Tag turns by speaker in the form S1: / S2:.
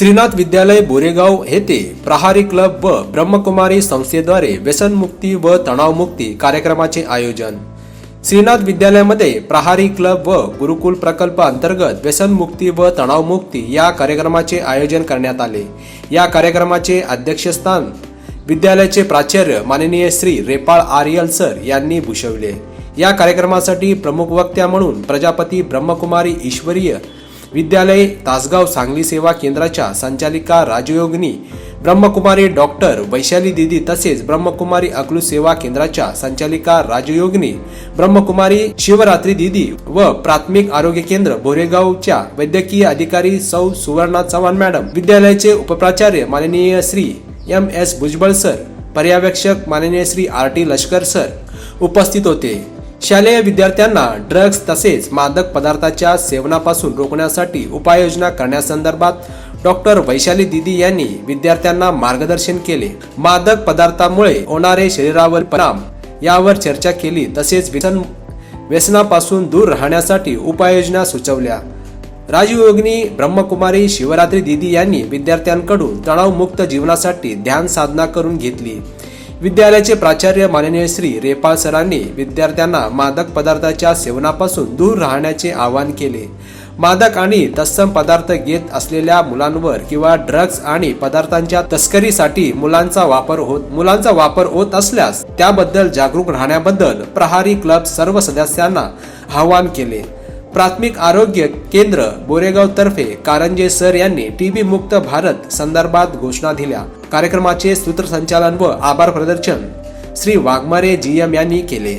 S1: श्रीनाथ विद्यालय बोरेगाव येथे प्रहारी क्लब व ब्रह्मकुमारी संस्थेद्वारे व्यसनमुक्ती व तणावमुक्ती कार्यक्रमाचे आयोजन. श्रीनाथ विद्यालयामध्ये प्रहारी क्लब व गुरुकुल प्रकल्प अंतर्गत व्यसनमुक्ती व तणावमुक्ती या कार्यक्रमाचे आयोजन करण्यात आले. या कार्यक्रमाचे अध्यक्षस्थान विद्यालयाचे प्राचार्य माननीय श्री रेपाळ आर्यल सर यांनी भूषवले. या कार्यक्रमासाठी प्रमुख वक्त्या म्हणून प्रजापती ब्रह्मकुमारी ईश्वरीय विद्यालय तासगाव सांगली सेवा केंद्राच्या संचालिका राजयोगिनी ब्रह्मकुमारी डॉक्टर वैशाली दिदी तसेच ब्रह्मकुमारी अकलू सेवा केंद्राच्या संचालिका राजयोगिनी ब्रह्मकुमारी शिवरात्री दिदी व प्राथमिक आरोग्य केंद्र बोरेगावच्या वैद्यकीय अधिकारी सौ सुवर्णा चव्हाण मॅडम विद्यालयाचे उपप्राचार्य माननीय Shri M S Bhujbal sir पर्यवेक्षक माननीय Shri R T Lashkar sir उपस्थित होते. शालेय विद्यार्थ्यांना ड्रग्ज तसेच मादक पदार्थाच्या सेवनापासून रोखण्यासाठी उपाययोजना करण्यासंदर्भात डॉक्टर वैशाली दिदी यांनी विद्यार्थ्यांना मार्गदर्शन केले. मादक पदार्थामुळे होणारे शरीरावर परिणाम यावर चर्चा केली तसेच व्यसन व्यसनापासून दूर राहण्यासाठी उपाययोजना सुचवल्या. राजयोगिनी ब्रह्मकुमारी शिवरात्री दिदी यांनी विद्यार्थ्यांकडून तणावमुक्त जीवनासाठी ध्यान साधना करून घेतली. विद्यालयाचे प्राचार्य माननीय श्री रेपाळ सरांनी विद्यार्थ्यांना मादक पदार्थाच्या सेवनापासून दूर राहण्याचे आवाहन केले. मादक आणि तत्सम पदार्थ घेत असलेल्या मुलांवर किंवा ड्रग्ज आणि पदार्थांच्या तस्करीसाठी मुलांचा वापर होत मुलांचा वापर होत असल्यास त्याबद्दल जागरूक राहण्याबद्दल प्रहारी क्लब सर्व सदस्यांना आवाहन केले. प्राथमिक आरोग्य केंद्र बोरेगाव तर्फे कारंजे सर यांनी टीबी मुक्त भारत संदर्भात घोषणा दिल्या. कार्यक्रमाचे सूत्रसंचालन व आभार प्रदर्शन श्री वाघमारे जी एम यांनी केले.